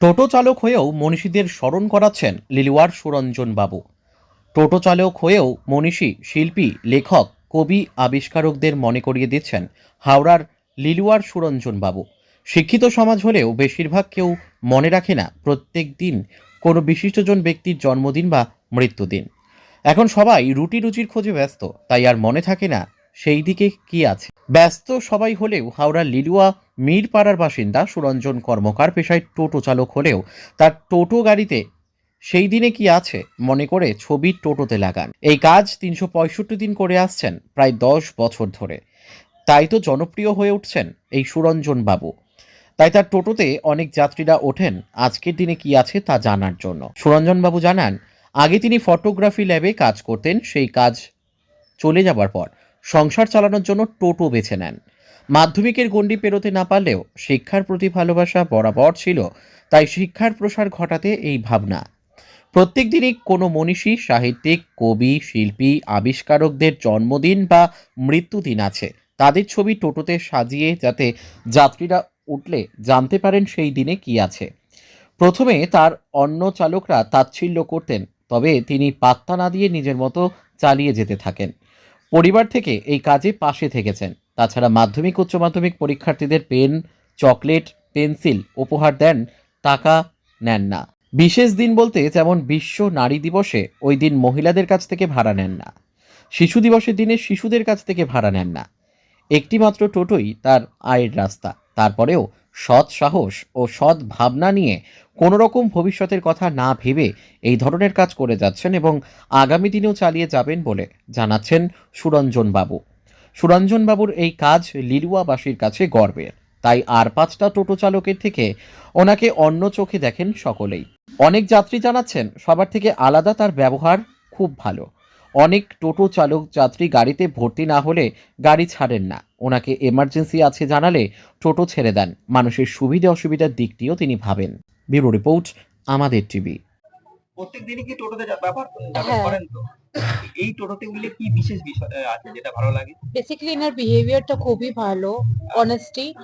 টোটো চালক হয়েও মনীষীদের স্মরণ করাচ্ছেন লিলুয়ার সুরঞ্জন বাবু টোটো চালক হয়েও মনীষী, শিল্পী, লেখক, কবি, আবিষ্কারকদের মনে করিয়ে দিচ্ছেন হাওড়ার লিলুয়ার সুরঞ্জন বাবু শিক্ষিত সমাজ হলেও বেশিরভাগ কেউ মনে রাখে না প্রত্যেক দিন কোনো বিশিষ্টজন ব্যক্তির জন্মদিন বা মৃত্যুদিন। এখন সবাই রুটি রুচির খোঁজে ব্যস্ত, তাই আর মনে থাকে না সেই দিকে কি আছে? ব্যস্ত সবাই হলেও হাওড়ার লিলুয়া, মিরপাড়ার বাসিন্দা সুরঞ্জন কর্মকার পেশায় টোটো চালক হলেও তার টোটো গাড়িতে সেই দিনে কি আছে মনে করে ছবি টোটোতে লাগান। এই কাজ তিনশো পঁয়ষট্টি দিন করে আসছেন প্রায় দশ বছর ধরে। তাই তো জনপ্রিয় হয়ে উঠছেন এই সুরঞ্জন বাবু। তাই তার টোটোতে অনেক যাত্রীরা ওঠেন। আজকের দিনে কি আছে তা জানার জন্য। সুরঞ্জন বাবু জানান, আগে তিনি ফটোগ্রাফি ল্যাবে কাজ করতেন, সেই কাজ চলে যাবার পর। সংসার চালানোর জন্য টোটো বেছে নেন। মাধ্যমিকের গণ্ডি পেরোতে না পারলেও শিক্ষার প্রতি ভালোবাসা বরাবর ছিল, তাই শিক্ষার প্রসার ঘটাতে এই ভাবনা। প্রত্যেক দিনই কোনো মনীষী, সাহিত্যিক, কবি, শিল্পী, আবিষ্কারকদের জন্মদিন বা মৃত্যুদিন আছে। তাদের ছবি টোটোতে সাজিয়ে যাতে যাত্রীরা উঠলে জানতে পারেন সেই দিনে কি আছে। প্রথমে তার অন্য চালকরা তাচ্ছিল্য করতেন, তবে তিনি পাত্তা না দিয়ে নিজের মতো চালিয়ে যেতে থাকেন। পরিবার থেকে এই কাজে পাশে থেকেছেন। তাছাড়া মাধ্যমিক, উচ্চ মাধ্যমিক পরীক্ষার্থীদের পেন, চকলেট, পেন্সিল উপহার দেন, টাকা নেন না। বিশেষ দিন বলতে যেমন বিশ্ব নারী দিবসে ওই দিন মহিলাদের কাছ থেকে ভাড়া নেন না। শিশু দিবসের দিনে শিশুদের কাছ থেকে ভাড়া নেন না। একটিমাত্র টোটোই তার আয়ের রাস্তা। তারপরেও সৎ সাহস ও সৎ ভাবনা নিয়ে কোনো রকম ভবিষ্যতের কথা না ভেবে এই ধরনের কাজ করে যাচ্ছেন এবং আগামী দিনেও চালিয়ে যাবেন বলে জানাচ্ছেন সুরঞ্জন বাবু সুরঞ্জন বাবুর এই কাজ লিলুয়াবাসীর কাছে গর্বের। তাই আর পাঁচটা টোটো চালকের থেকে ওনাকে অন্য চোখে দেখেন সকলেই। অনেক যাত্রী জানাচ্ছেন, সবার থেকে আলাদা তার ব্যবহার খুব ভালো। অনেক টোটো চালক যাত্রী গাড়িতে ভর্তি না হলে গাড়ি ছাড়েন না। ওনাকে এমার্জেন্সি আছে জানালে টোটো ছেড়ে দেন। মানুষের সুবিধা অসুবিধার দিকটিও তিনি ভাবেন। ব্যুরো রিপোর্ট আমাদের টিভি। প্রত্যেক দিনই কি টোটোতে ব্যবহার হ্যাঁ। করেন তো? এই টোটোতে উঠলে কি বিশেষ বিষয় আছে যেটা ভালো লাগে? বেসিক্যালি এনার বিহেভিয়ারটা খুবই ভালো অনেস্টি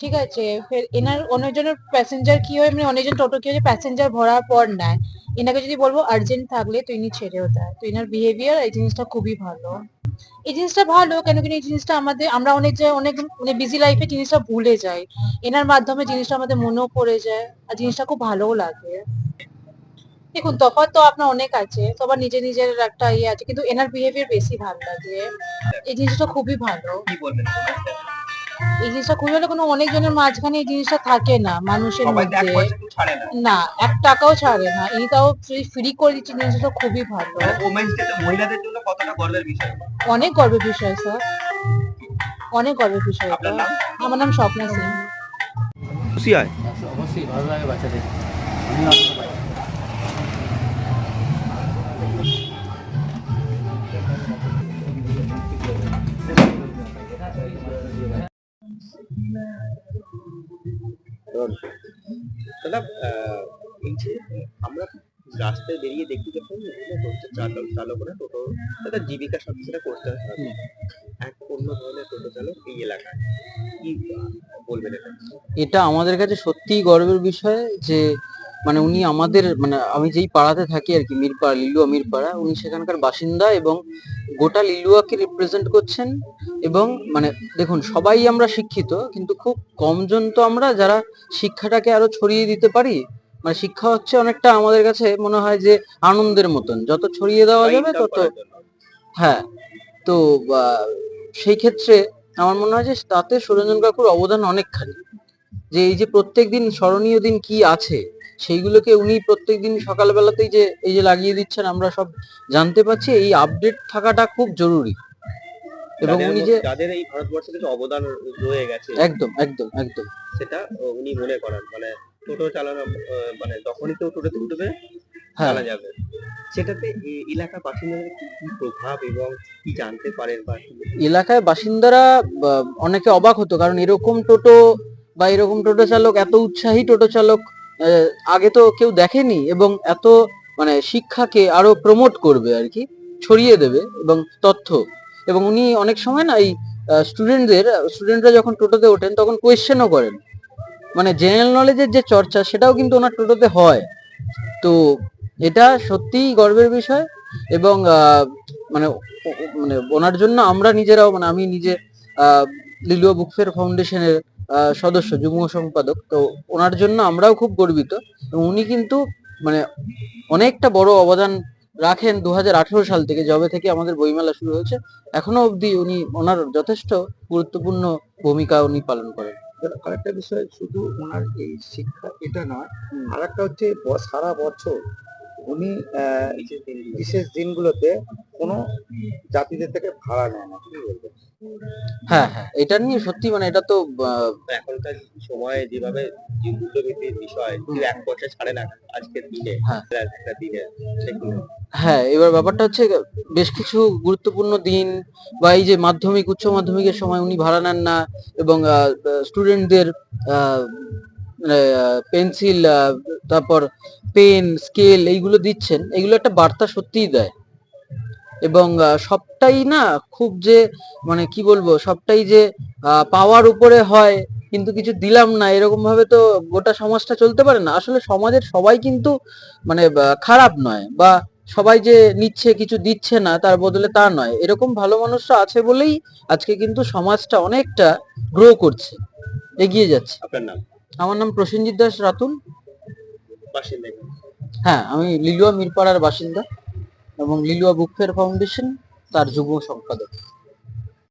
ঠিক আছে? ফের এনার অনেকজনের প্যাসেঞ্জার কি হয় মানে অনেকজন টোটো কি হয় প্যাসেঞ্জার ভরার পর নেয়। এনাকে যদি বলব আর্জেন্ট থাকলে তো ইনি ছেড়েও দেয়। তো এনার বিহেভিয়ার এই জিনিসটা খুবই ভালো। এই জিনিসটা ভালো, কেন কি এই জিনিসটা আমাদের, আমরা অনেক যে, অনেক মানে বিজি লাইফে জিনিসটা ভুলে যাই। এনার মাধ্যমে জিনিসটা আমাদের মনেও পড়ে যায় আর জিনিসটা খুব ভালোও লাগে। দেখুন, তফাৎ তো আপনার অনেক আছে সবার নিজের নিজের একটা ইয়ে আছে, কিন্তু এনার বিহেভিয়ার বেশি ভালো লাগে। এই জিনিসটা খুবই ভালো। কি বলবেন? এই জিনিসটা খুবই ভালো কোনো অনেকজনের মাঝখানে এই জিনিসটা থাকে না মানুষের মধ্যে। না। এক টাকাও ছাড়ে না। এই তাও ফ্রি করে দিচ্ছে জিনিসটা খুবই ভালো। মহিলাদের জন্য কতটা গর্বের বিষয়? অনেক গর্বের বিষয় স্যার অনেক গর্বের বিষয় আমার নাম স্বপ্না সিং। খুশি হয় অবশ্যই। ভালো লাগে বাচ্চাদের। এই যে আমরা রাস্তায় বেরিয়ে দেখি যখন চালক চালকরা টোটো তাদের জীবিকার সাথে সেটা করতে হয়। এক অন্য ধরনের টোটো চালক এই এলাকায়। কি বলবেন এটা? এটা আমাদের কাছে সত্যিই গর্বের বিষয় যে মানে উনি আমাদের মানে আমি যেই পাড়াতে থাকি আর কি মিরপাড়া লিলুয়া মিরপাড়া উনি সেখানকার বাসিন্দা এবং গোটা লিলুয়াকে রিপ্রেজেন্ট করছেন এবং মানে দেখুন সবাই আমরা শিক্ষিত কিন্তু খুব কমজন তো আমরা যারা শিক্ষাটাকে আরও ছড়িয়ে দিতে পারি। মানে শিক্ষা হচ্ছে অনেকটা আমাদের কাছে মনে হয় যে আনন্দের মতন। যত ছড়িয়ে দেওয়া যাবে তত হ্যাঁ তো সেই ক্ষেত্রে আমার মনে হয় যে তাতে সুরঞ্জন কাকুর অবদান অনেকখানি। যে এই যে প্রত্যেক দিন স্মরণীয় দিন কি আছে সেইগুলোকে উনি প্রত্যেক দিন সকালবেলাতেই যে এই যে লাগিয়ে দিচ্ছেন আমরা সব জানতে পারছি এই আপডেট থাকাটা খুব জরুরি। এবং উনি যে যাদের এই ভারতবর্ষে কিছু অবদান রয়ে গেছে একদম একদম একদম। সেটা উনি মনে করেন। মানে টোটো চালানো মানে যখনই কেউ টোটোতে উঠবে হ্যাঁ। জানা যাবে। সেটাতে এলাকার বাসিন্দাদের কি কি প্রভাব এবং কি জানতে পারেন বা এলাকায় বাসিন্দারা অনেকে অবাক হতো কারণ এরকম টোটো বা এরকম টোটো চালক এত উৎসাহী টোটো চালক আগে তো কেউ দেখেনি এবং এত মানে শিক্ষাকে আরও প্রমোট করবে আর কি ছড়িয়ে দেবে এবং তথ্য। এবং উনি অনেক সময় না এই স্টুডেন্টদের স্টুডেন্টরা যখন টোটোতে ওঠেন তখন কোয়েশ্চেনও করেন। মানে জেনারেল নলেজের যে চর্চা, সেটাও কিন্তু ওনার টোটোতে হয়। তো এটা সত্যিই গর্বের বিষয় এবং মানে মানে ওনার জন্য আমরা নিজেরাও মানে আমি নিজে লিলুয়া বুকফেয়ার ফাউন্ডেশনের সদস্য, যুগ্ম সম্পাদক। তো ওনার জন্য আমরাও খুব গর্বিত উনি কিন্তু মানে অনেকটা বড় অবদান রাখেন দু হাজার আঠারো সাল থেকে, যবে থেকে আমাদের বইমেলা শুরু হয়েছে। এখনও অবধি উনি, ওনার যথেষ্ট গুরুত্বপূর্ণ ভূমিকা উনি পালন করেন। আরেকটা বিষয় শুধু ওনার এই শিক্ষা এটা নয় আর একটা হচ্ছে সারা বছর উনি আহ, বিশেষ দিনগুলোতে কোনো জাতিদের থেকে ভাড়া নেয় না কি বলবেন? হ্যাঁ হ্যাঁ এটা নিয়ে সত্যি মানে এটা তো এখনকার সময়ে যেভাবে যে মূল্যবৃদ্ধির বিষয় এক পয়সা ছাড়ে না আজকের দিনে হ্যাঁ। একটা দিনে হ্যাঁ এবার ব্যাপারটা হচ্ছে বেশ কিছু গুরুত্বপূর্ণ দিন বা এই যে মাধ্যমিক উচ্চ মাধ্যমিকের সময় উনি ভাড়া নেন না এবং স্টুডেন্টদের পেন্সিল তারপর পেন স্কেল এইগুলো দিচ্ছেন এগুলো একটা বার্তা সত্যিই দেয়। এবং সবটাই না খুব যে মানে কি বলব সবটাই যে পাওয়ার উপরে হয় কিন্তু কিছু দিলাম না এরকম ভাবে তো গোটা সমাজটা চলতে পারে না। আসলে সমাজের সবাই কিন্তু মানে খারাপ নয় বা সবাই যে নিচ্ছে কিছু দিচ্ছে না তার বদলে তা নয়। এরকম ভালো মানুষরা আছে বলেই আজকে কিন্তু সমাজটা অনেকটা গ্রো করছে এগিয়ে যাচ্ছে। আপনার নাম? আমার নাম প্রসেনজিৎ দাস রাতুল। হ্যাঁ আমি লিলুয়া মিরপাড়ার বাসিন্দা। এবং লিলুয়া বুক ফেয়ার ফাউন্ডেশন তার যুগ্ম সম্পাদক।